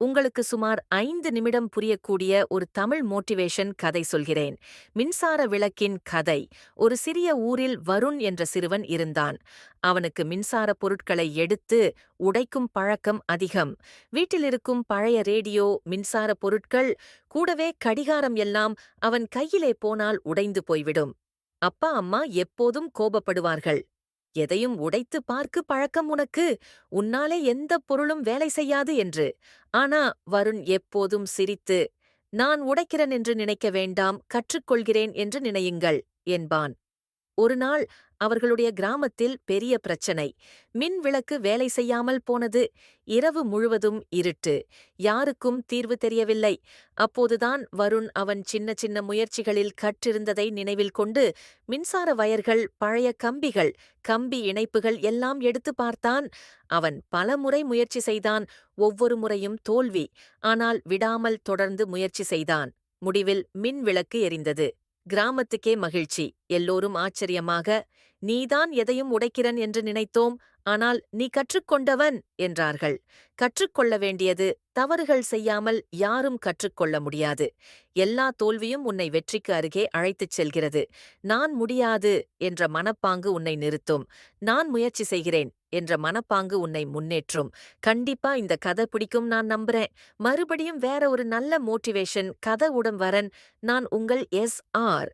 உங்களுக்கு சுமார் ஐந்து நிமிடம் புரியக்கூடிய ஒரு தமிழ் மோட்டிவேஷன் கதை சொல்கிறேன். மின்சார விளக்கின் கதை. ஒரு சிறிய ஊரில் வருண் என்ற சிறுவன் இருந்தான். அவனுக்கு மின்சார பொருட்களை எடுத்து உடைக்கும் பழக்கம் அதிகம். வீட்டிலிருக்கும் பழைய ரேடியோ மின்சார பொருட்கள் கூடவே கடிகாரம் எல்லாம் அவன் கையிலே போனால் உடைந்து போய்விடும். அப்பா அம்மா எப்போதும் கோபப்படுவார்கள். எதையும் உடைத்து பார்க்கு பழக்கம் உனக்கு? உன்னாலே எந்த பொருளும் வேலை செய்யாது என்று. ஆனா வருண் எப்போதும் சிரித்து நான் உடைக்கிறேன் என்று நினைக்க வேண்டாம் கற்றுக்கொள்கிறேன் என்று நினையுங்கள் என்பான். ஒருநாள் அவர்களுடைய கிராமத்தில் பெரிய பிரச்சனை. மின் விளக்கு வேலை செய்யாமல் போனது. இரவு முழுவதும் இருட்டு. யாருக்கும் தீர்வு தெரியவில்லை. அப்போதுதான் வருண் அவன் சின்ன சின்ன முயற்சிகளில் கற்றிருந்ததை நினைவில் கொண்டு மின்சார வயர்கள் பழைய கம்பிகள் கம்பி இணைப்புகள் எல்லாம் எடுத்து பார்த்தான். அவன் பல முறை முயற்சி செய்தான். ஒவ்வொரு முறையும் தோல்வி. ஆனால் விடாமல் தொடர்ந்து முயற்சி செய்தான். முடிவில் மின் விளக்கு எரிந்தது. கிராமத்துக்கே மகிழ்ச்சி. எல்லோரும் ஆச்சரியமாக நீதான் எதையும் உடைக்கிறன் என்று நினைத்தோம் ஆனால் நீ கற்றுக்கொண்டவன் என்றார்கள். கற்றுக்கொள்ள வேண்டியது தவறுகள் செய்யாமல் யாரும் கற்றுக்கொள்ள முடியாது. எல்லா தோல்வியும் உன்னை வெற்றிக்கு அருகே அழைத்துச் செல்கிறது. நான் முடியாது என்ற மனப்பாங்கு உன்னை நிறுத்தும். நான் முயற்சி செய்கிறேன் என்ற மனப்பாங்கு உன்னை முன்னேற்றும். கண்டிப்பா இந்த கதை பிடிக்கும் நான் நம்புறேன். மறுபடியும் வேற ஒரு நல்ல மோட்டிவேஷன் கதை உடன் வரன் நான் உங்கள் எஸ் ஆர்.